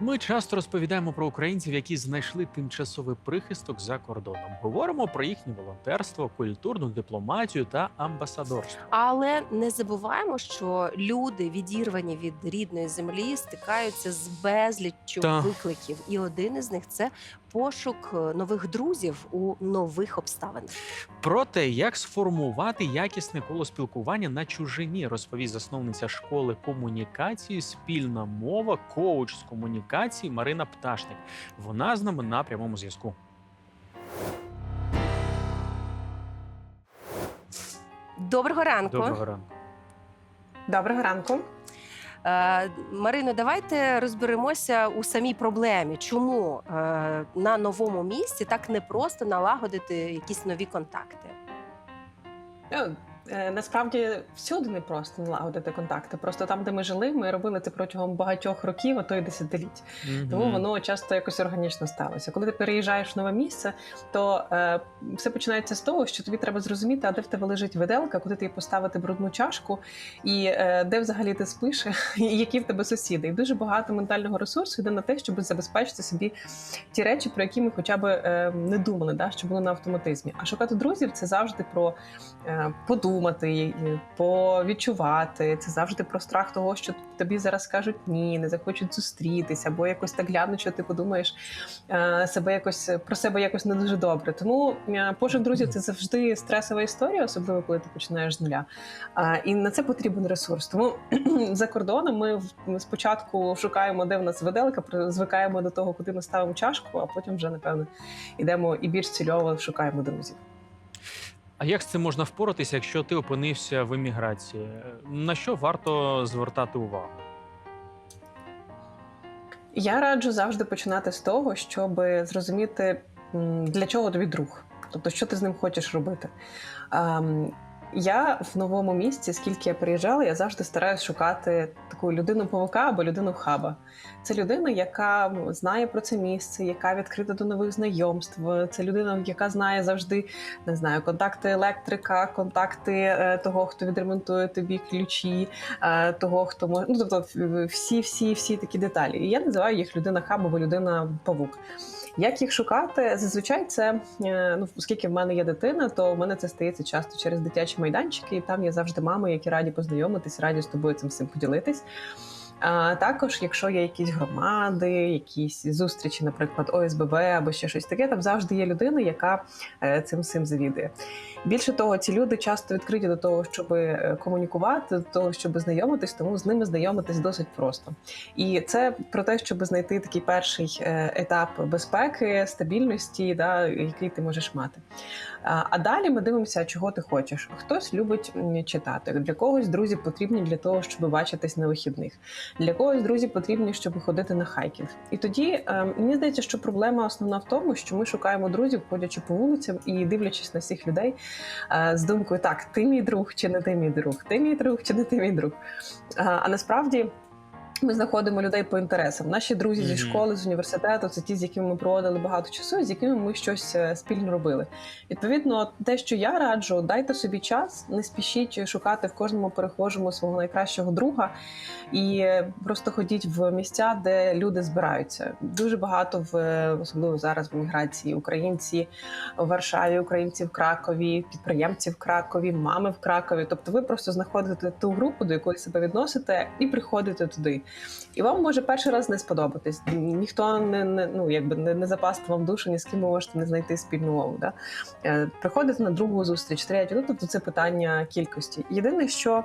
Ми часто розповідаємо про українців, які знайшли тимчасовий прихисток за кордоном. Говоримо про їхнє волонтерство, культурну дипломатію та амбасадорство. Але не забуваємо, що люди, відірвані від рідної землі, стикаються з безліччю викликів, і один із них це пошук е, нових друзів у нових обставинах. Про те, як сформувати якісне коло спілкування на чужині, розповість засновниця школи комунікації, спільна мова, коуч з комунікації Марина Пташник. Вона з нами на прямому зв'язку. Доброго ранку. Доброго ранку. Доброго ранку. Е, Марино, давайте розберемося у самій проблемі. Чому е, на новому місці так непросто налагодити якісь нові контакти? Е, Насправді всюди не просто налагодити контакти. Просто там, де ми жили, ми робили це протягом багатьох років, а то й десятиліть. Тому воно часто якось органічно сталося. Коли ти переїжджаєш в нове місце, то е, все починається з того, що тобі треба зрозуміти, а де в тебе лежить виделка, куди ти поставити брудну чашку, і е, де взагалі ти спиш, і які в тебе сусіди. І дуже багато ментального ресурсу йде на те, щоб забезпечити собі ті речі, про які ми хоча б е, не думали, да, що були на автоматизмі. А шукати друзів це завжди про е, подумати, повідчувати. Це завжди про страх того, що тобі зараз скажуть ні, не захочуть зустрітися, або якось так глянуть, що ти подумаєш е, себе якось про себе якось не дуже добре. Тому е, пошук друзів це завжди стресова історія, особливо коли ти починаєш з нуля. Е, І на це потрібен ресурс. Тому за кордоном ми спочатку шукаємо, де в нас виделка, при- звикаємо до того, куди ми ставимо чашку, а потім вже напевно йдемо і більш цільово шукаємо друзів. А як з цим можна впоратися, якщо ти опинився в еміграції? На що варто звертати увагу? Я раджу завжди починати з того, щоб зрозуміти, для чого тобі друг, тобто, що ти з ним хочеш робити. Я в новому місці, скільки я приїжджала, я завжди стараюсь шукати таку людину павука або людину хаба. Це людина, яка знає про це місце, яка відкрита до нових знайомств. Це людина, яка знає завжди не знаю, контакти електрика, контакти е, того, хто відремонтує тобі ключі, е, того, хто може. Ну тобто всі, всі, всі такі деталі. І я називаю їх людина хаб або людина павук. Як їх шукати? Зазвичай це е, ну, оскільки в мене є дитина, то в мене це стається часто через дитячі майданчики, і там є завжди мами, які раді познайомитись, раді з тобою цим всім поділитись. А також, якщо є якісь громади, якісь зустрічі, наприклад, ОСББ або ще щось таке, там завжди є людина, яка е, цим всім завідує. Більше того, ці люди часто відкриті до того, щоб е, комунікувати, до того, щоб знайомитись, тому з ними знайомитись досить просто. І це про те, щоб знайти такий перший е, етап безпеки, стабільності, да, який ти можеш мати. А а далі ми дивимося, чого ти хочеш. Хтось любить читати. Для когось друзі потрібні для того, щоб бачитись на вихідних. Для когось друзі потрібні, щоб ходити на хайкінг. І тоді е, мені здається, що проблема основна в тому, що ми шукаємо друзів, ходячи по вулицям і дивлячись на всіх людей е, з думкою: так, ти мій друг чи не ти мій друг, ти мій друг чи не ти мій друг. А, а насправді. Ми знаходимо людей по інтересам. Наші друзі зі школи, з університету це ті, з якими ми проводили багато часу, з якими ми щось е, спільно робили. Відповідно, те, що я раджу, дайте собі час, не спішіть шукати в кожному перехожому свого найкращого друга і просто ходіть в місця, де люди збираються. Дуже багато в е, особливо зараз в еміграції українці в Варшаві, українці в Кракові, підприємці в Кракові, мами в Кракові. Тобто, ви просто знаходите ту групу, до якої себе відносите, і приходите туди. І вам може перший раз не сподобатись. Ніхто не, не ну якби не, не запасти вам душу, ні з ким ви можете не знайти спільну мову. Да? Е, Приходите на другу зустріч, третю. Ну тобто це питання кількості. Єдине, що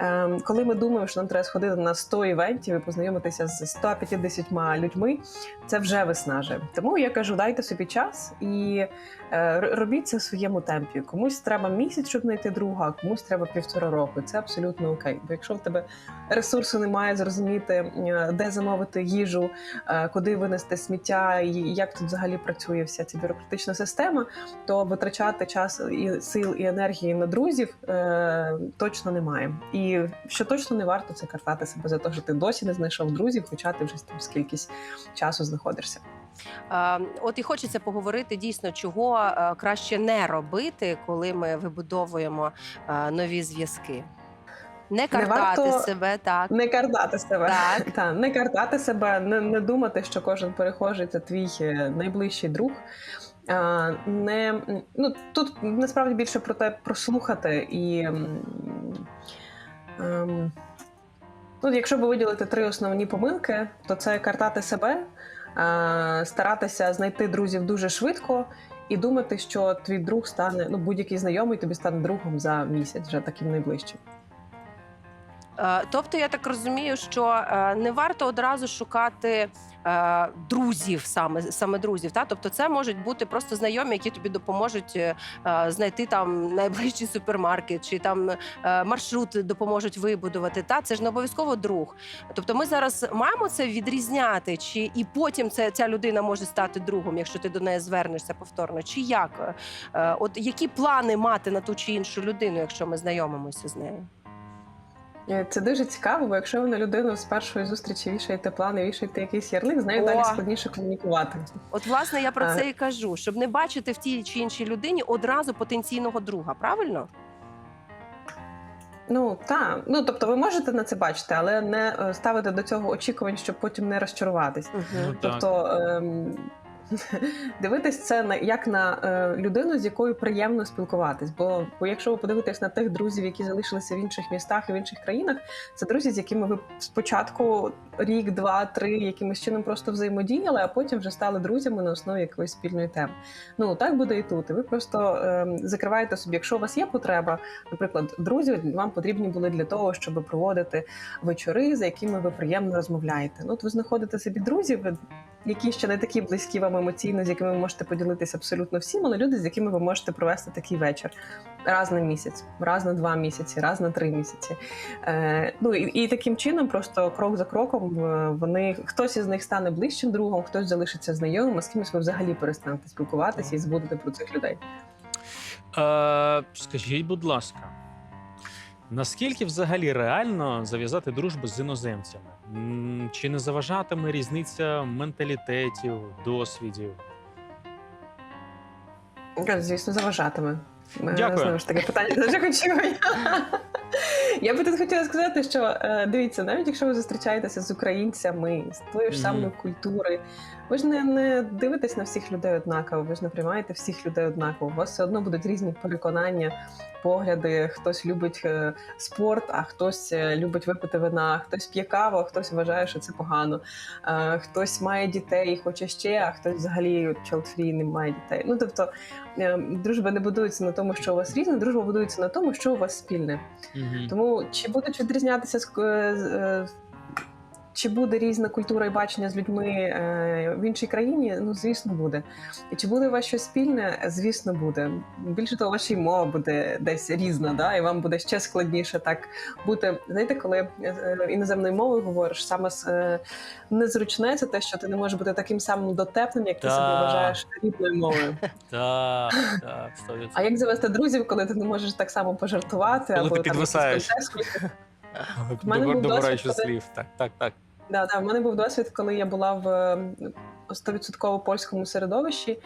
е, коли ми думаємо, що нам треба сходити на 100 івентів і познайомитися з 150 людьми, це вже виснажує. Тому я кажу, дайте собі час і е, робіть це в своєму темпі. Комусь треба місяць, щоб знайти друга, комусь треба півтора року. Це абсолютно окей. Бо якщо в тебе ресурсу немає зрозуміти, е, де замовити їжу, е, куди винести сміття, і як тут взагалі працює вся ця бюрократична система, то витрачати час і сил і енергії на друзів е, точно немає. І що точно не варто, це картати себе за те, що ти досі не знайшов друзів, хоча ти вже там скількись часу знаходишся. От і хочеться поговорити дійсно, чого краще не робити, коли ми вибудовуємо нові зв'язки. Не картати варто- себе, так. Не картати себе. Так. Та, не картати себе, не, не думати, що кожен перехожий це твій е, найближчий друг. А, не, ну, тут насправді більше про те прослухати і. ем, ну, якщо би виділити три основні помилки, то це картати себе, а, старатися знайти друзів дуже швидко. І думати, що твій друг стане, ну будь-який знайомий тобі стане другом за місяць, вже таким найближчим. Е, Тобто, я так розумію, що е, не варто одразу шукати е, друзів, саме саме друзів. Та? Тобто, це можуть бути просто знайомі, які тобі допоможуть знайти там найближчий супермаркет, чи там маршрут допоможуть вибудувати. Та це ж не обов'язково друг. Тобто, ми зараз маємо це відрізняти, чи і потім це ця людина може стати другом, якщо ти до неї звернешся повторно, чи як? От які плани мати на ту чи іншу людину, якщо ми знайомимося з нею? Е, Це дуже цікаво, бо якщо ви на людину з першої зустрічі вішаєте плани, вішаєте якийсь ярлик, з нею О! далі складніше комунікувати. От, власне, я про А. це і кажу, щоб не бачити в тій чи іншій людині одразу потенційного друга, правильно? Ну так, ну тобто ви можете на це бачити, але не е, ставити до цього очікувань, щоб потім не розчаруватись. Ну, так. Тобто ем, дивитись це на як на е, людину, з якою приємно спілкуватись. Бо, бо якщо ви подивитесь на тих друзів, які залишилися в інших містах і в інших країнах, це друзі, з якими ви спочатку рік, два, три якимось чином просто взаємодіяли, а потім вже стали друзями на основі якоїсь спільної теми. Ну так буде і тут. І ви просто ем, закриваєте собі, якщо у вас є потреба, наприклад, друзі вам потрібні були для того, щоб проводити вечори, за якими ви приємно розмовляєте. Ну, от ви знаходите собі друзів, які ще не такі близькі вам емоційно, з якими ви можете поділитися абсолютно всім, але люди, з якими ви можете провести такий вечір раз на місяць, раз на два місяці, раз на три місяці. Е, ну і, і таким чином, просто крок за кроком, е, вони хтось із них стане ближчим другом, хтось залишиться знайомим, а з кимось ви взагалі перестанете спілкуватися і забудете про цих людей. Е, скажіть, будь ласка, наскільки взагалі реально зав'язати дружбу з іноземцями? М, Чи не заважатиме різниця менталітетів, досвідів? Е, Звісно, заважатиме. Е, Дякую. Знову ж таки, питання дуже очікування. Я би тут хотіла сказати, що е, дивіться, навіть якщо ви зустрічаєтеся з українцями, з тої ж самої культури, ви ж не, не дивитесь на всіх людей однаково, ви ж не приймаєте всіх людей однаково. У вас все одно будуть різні переконання, погляди. Хтось любить е, спорт, а хтось е, любить випити вина, хтось п'є каву, а хтось вважає, що це погано. Хтось має дітей, і хоче ще, а хтось взагалі child-free, не має дітей. Ну тобто е, дружба не будується на тому, що у вас різне, дружба будується на тому, що у вас спільне. Тому чи будуть відрізнятися е, е, чи буде різна культура і бачення з людьми е, в іншій країні? Ну звісно, буде. І чи буде у вас щось спільне? Звісно, буде. Більше того, ваша й мова буде десь різна, да? і вам буде ще складніше так бути. Знаєте, коли е, іноземною мовою говориш, саме з- е, незручне це те, що ти не можеш бути таким самим дотепним, як ти себе вважаєш рідною мовою. Так, так, А як завести друзів, коли ти не можеш так само пожартувати Коли або там підвисаєш. якийсь контекст мене був Добираючи досвід, коли- слів. Так, так, так. Да, да, в мене був досвід, коли я була в ем, 100% польському середовищі.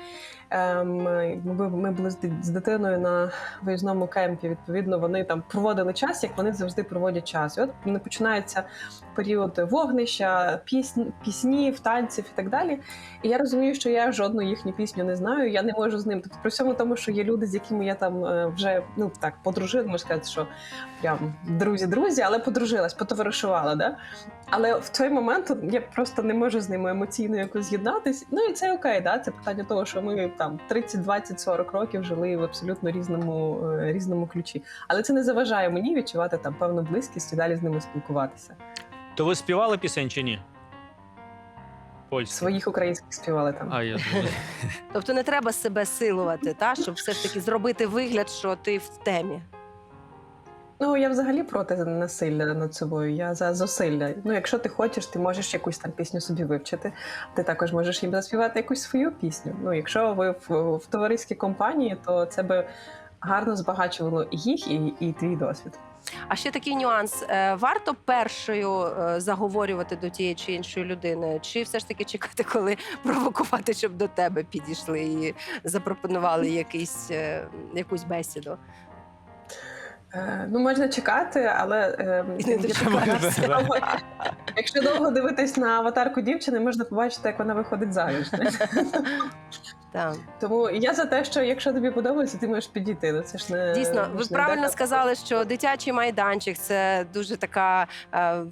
Ем, Ми, ми були з дитиною на виїзному кемпі. Відповідно, вони там проводили час, як вони завжди проводять час. І от не починається період вогнища, пісні, піснів, танців і так далі. І я розумію, що я жодну їхню пісню не знаю. Я не можу з ним. Тобто, при всьому тому, що є люди, з якими я там е, вже ну так подружила, можна сказати, що прям друзі-друзі, але подружилась, потоваришувала. Да? Але в той момент я просто не можу з ними емоційно якось з'єднатись. Ну і це окей, да? це питання того, що ми там 30, 20, 40 років жили в абсолютно різному, е, різному ключі. Але це не заважає мені відчувати там певну близькість і далі з ними спілкуватися. То ви співали пісень чи ні? Польські. Своїх українських співали там. А, я. Тобто не треба себе силувати, та щоб все ж таки зробити вигляд, що ти в темі. Ну я взагалі проти насилля над собою. Я за зусилля. Ну, якщо ти хочеш, ти можеш якусь там пісню собі вивчити. Ти також можеш їм заспівати якусь свою пісню. Ну, якщо ви в, в товариській компанії, то це би гарно збагачувало і їх, і, і твій досвід. А ще такий нюанс: Е, варто першою е, заговорювати до тієї чи іншої людини, чи все ж таки чекати, коли провокувати, щоб до тебе підійшли і запропонували якийсь, е, якусь бесіду. Е, Ну, можна чекати, але е, якщо, довго, якщо довго дивитись на аватарку дівчини, можна побачити, як вона виходить заміж. Так. Тому я за те, що якщо тобі подобається, ти можеш підійти. Ну, це ж не Дійсно, ви правильно сказали, що дитячий майданчик це дуже така е,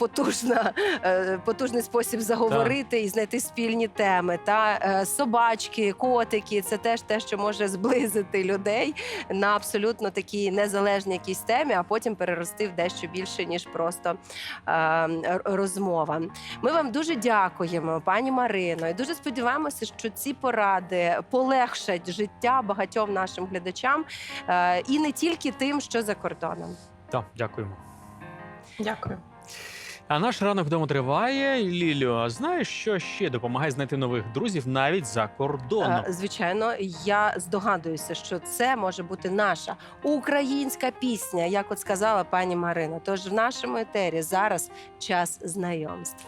потужна, е, потужний спосіб заговорити і знайти спільні теми. Та е, собачки, котики це теж те, що може зблизити людей на абсолютно такій незалежній якійсь темі, а потім перерости в дещо більше ніж просто е, розмова. Ми вам дуже дякуємо, пані Марино, і дуже сподіваємося, що ці поради полегшать життя багатьом нашим глядачам е, і не тільки тим, що за кордоном. Так, дякуємо. Дякую. А наш ранок вдома триває. Лілю, а знаєш, що ще допомагає знайти нових друзів навіть за кордоном? Е, Звичайно, я здогадуюся, що це може бути наша українська пісня, як от сказала пані Марина. Тож в нашому етері зараз час знайомств.